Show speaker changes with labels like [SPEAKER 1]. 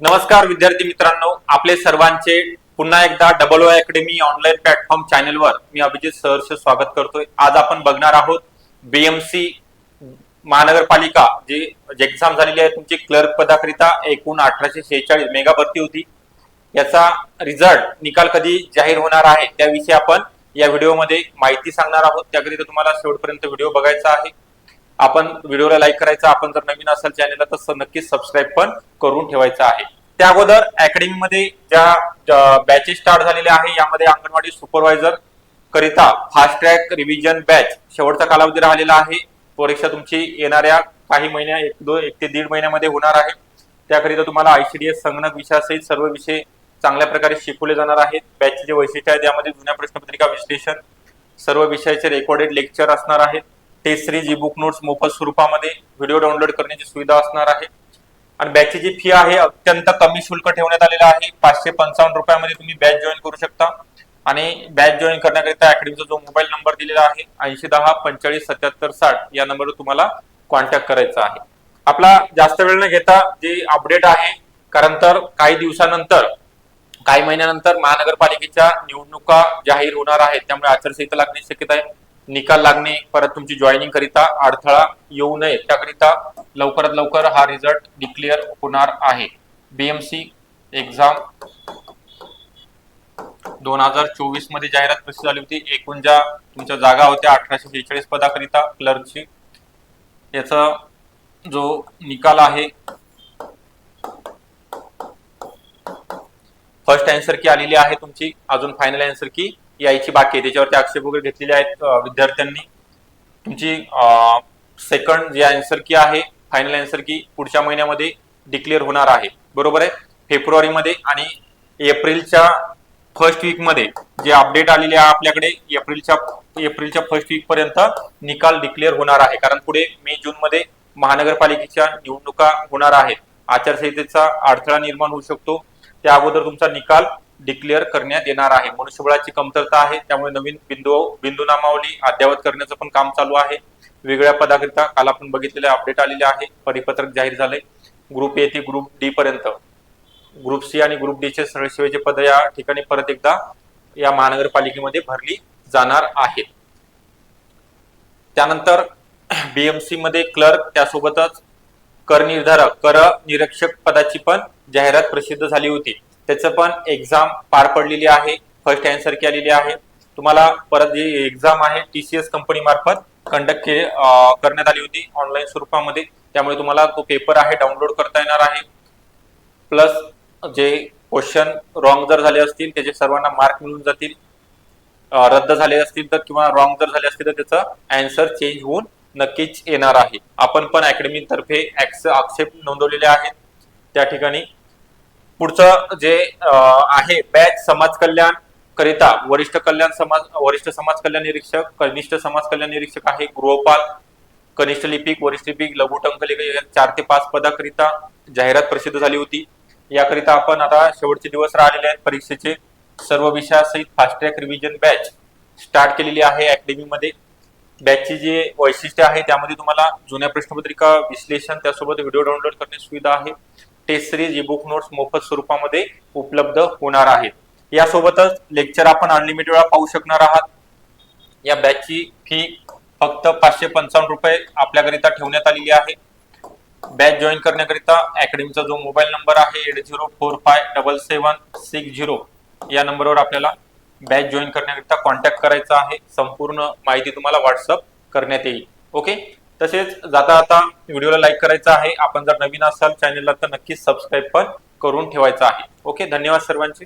[SPEAKER 1] नमस्कार विद्यार्थी मित्रांनो आपले सर्वांचे पुन्हा एकदा double O academy online platform चॅनलवर मी अभिजित सहर्ष स्वागत करतोय. आज आपण बघणार आहोत बीएमसी महानगरपालिका जी एक्झाम झालेली आहे तुमची क्लर्क पदाकरिता एकूण अठराशे शेहेचाळीस मेगा भरती होती. याचा रिझल्ट निकाल कधी जाहीर होणार आहे त्याविषयी आपण या व्हिडिओमध्ये माहिती सांगणार आहोत. त्याकरिता तुम्हाला शेवटपर्यंत व्हिडिओ बघायचा आहे. आपण व्हिडिओला लाईक करायचा आपण जर नवीन असाल चॅनलला तर नक्कीच सबस्क्राईब पण करून ठेवायचं आहे. त्या अगोदर अकॅडमीमध्ये ज्या बॅचेस स्टार्ट झालेल्या आहे यामध्ये अंगणवाडी सुपरवायझर करिता फास्ट ट्रॅक रिव्हिजन बॅच शेवटचा कालावधी राहिलेला आहे. परीक्षा तुमची येणाऱ्या काही महिन्या एक दोन एक ते दीड महिन्यामध्ये होणार आहे. त्याकरिता तुम्हाला आयसीडीएस संगणक विषयासहित सर्व विषय चांगल्या प्रकारे शिकवले जाणार आहेत. बॅचचे जे वैशिष्ट्य आहे त्यामध्ये जुन्या प्रश्नपत्रिका विश्लेषण सर्व विषयाचे रेकॉर्डेड लेक्चर असणार आहेत. Test series e book notes मोफत स्वरूपामध्ये व्हिडिओ डाउनलोड करण्याची सुविधा असणार आहे. आणि बॅचची जी फी आहे अत्यंत कमी शुल्क ठेवण्यात आलेलं आहे. पाचशे पंचावन्न रुपयामध्ये तुम्ही बॅच जॉईन करू शकता. आणि बॅच जॉईन करण्याकरिता अकॅडमीचा जो मोबाईल नंबर दिलेला आहे ऐंशी दहा पंचेचाळीस सत्याहत्तर साठ या नंबरवर तुम्हाला कॉन्टॅक्ट करायचा आहे. आपला जास्त वेळ न घेता जे अपडेट आहे कारण तर काही दिवसानंतर काही महिन्यानंतर महानगरपालिकेच्या निवडणुका जाहीर होणार आहेत. त्यामुळे आचारसंहिता लागण्याची शक्यता आहे. निकाल लागणे परत तुमची जॉईनिंग करिता अडथळा येऊ नये. त्याकरिता लवकरात लवकर हा रिझल्ट डिक्लेअर होणार आहे. बीएमसी एक्झाम दोन हजार चोवीसमध्ये जाहिरात प्रसिद्ध झाली होती. एकूण ज्या तुमच्या जागा होत्या अठराशे शेहेचाळीस पदाकरिता क्लर्कची याचा जो निकाल आहे फर्स्ट अँसर की आलेली आहे तुमची. अजून फायनल अँसर की यायची बाकी आहे. त्याच्यावरती आक्षेप वगैरे घेतलेले आहेत विद्यार्थ्यांनी. तुमची सेकंड जी आन्सर की आहे फायनल आन्सर की पुढच्या महिन्यामध्ये डिक्लेअर होणार आहे. बरोबर आहे? फेब्रुवारीमध्ये आणि एप्रिलच्या फर्स्ट वीकमध्ये जे अपडेट आलेले आहे आपल्याकडे एप्रिलच्या एप्रिलच्या फर्स्ट वीक पर्यंत निकाल डिक्लेअर होणार आहे. कारण पुढे मे जून मध्ये महानगरपालिकेच्या निवडणुका होणार आहेत. आचारसंहितेचा अडथळा निर्माण होऊ शकतो. त्या अगोदर तुमचा निकाल डिक्लेअर करण्यात येणार आहे. मनुष्यबळाची कमतरता आहे त्यामुळे नवीन बिंदू बिंदू नामावली अद्ययावत करण्याचं पण काम चालू आहे. वेगळ्या पदाकरिता काल आपण बघितलेले अपडेट आलेले आहे. परिपत्रक जाहीर झाले ग्रुप ए ते ग्रुप डी पर्यंत. ग्रुप सी आणि ग्रुप डी चे सरळसेवेचे पद या ठिकाणी परत एकदा या महानगरपालिकेमध्ये भरली जाणार आहेत. त्यानंतर बीएमसी मध्ये क्लर्क त्यासोबतच कर निर्धारक कर निरीक्षक पदाची पण जाहिरात प्रसिद्ध झाली होती. त्याचं पण एक्झाम पार पडलेली आहे. फर्स्ट अँसर की आलेली आहे. तुम्हाला परत जी एक्झाम आहे टी सी कंपनी मार्फत कंडक्ट के करण्यात आली होती ऑनलाईन स्वरूपामध्ये. त्यामुळे तुम्हाला तो पेपर आहे डाउनलोड करता येणार आहे. प्लस जे क्वेश्चन रॉंग जर झाले असतील त्याचे सर्वांना मार्क मिळून जातील. रद्द झाले असतील तर किंवा रॉंग जर झाले असतील तर त्याचं अँसर चेंज होऊन नक्कीच येणार आहे. आपण पण अकॅडमीतर्फे ऍक्स- आक्षेप नोंदवलेले आहेत. त्या ठिकाणी पुढचं जे आहे बॅच समाज कल्याण करिता वरिष्ठ कल्याण समाज वरिष्ठ समाज कल्याण निरीक्षक कनिष्ठ समाज कल्याण निरीक्षक आहे गृहपाल कनिष्ठ लिपिक वरिष्ठ लिपिक लघु टंकलेख चार ते पाच पदाकरिता जाहिरात प्रसिद्ध झाली होती. याकरिता आपण आता शेवटचे दिवस राहिलेले आहेत. परीक्षेचे सर्व विषयासहित fast track revision batch start केलेली आहे अकॅडमीमध्ये बॅचची जे वैशिष्ट्य आहे त्यामध्ये तुम्हाला जुन्या प्रश्नपत्रिका विश्लेषण त्यासोबत व्हिडिओ डाउनलोड करण्याची सुविधा आहे. Test series e book notes मोफत स्वरूपामध्ये उपलब्ध होणार आहेत यासोबतच लेक्चर आपण अनलिमिटेड वेळा पाहू शकणार आहात. या बॅचची फी फक्त पाचशे पंचावन्न रुपये आपल्याकरिता ठेवण्यात आलेली आहे. बॅच जॉईन करण्याकरिता अकॅडमीचा जो मोबाईल नंबर आहे eight zero four five double seven six zero या नंबरवर आपल्याला बॅच जॉईन करण्याकरिता कॉन्टॅक्ट करायचा आहे. संपूर्ण माहिती तुम्हाला व्हॉट्सअप करण्यात येईल. ओके तसेच जाता आता व्हिडिओला लाईक करायचा आहे. आपण जर नवीन असाल चॅनलला तर नक्कीच सबस्क्राईब पण करून ठेवायचं आहे. ओके धन्यवाद सर्वांचे.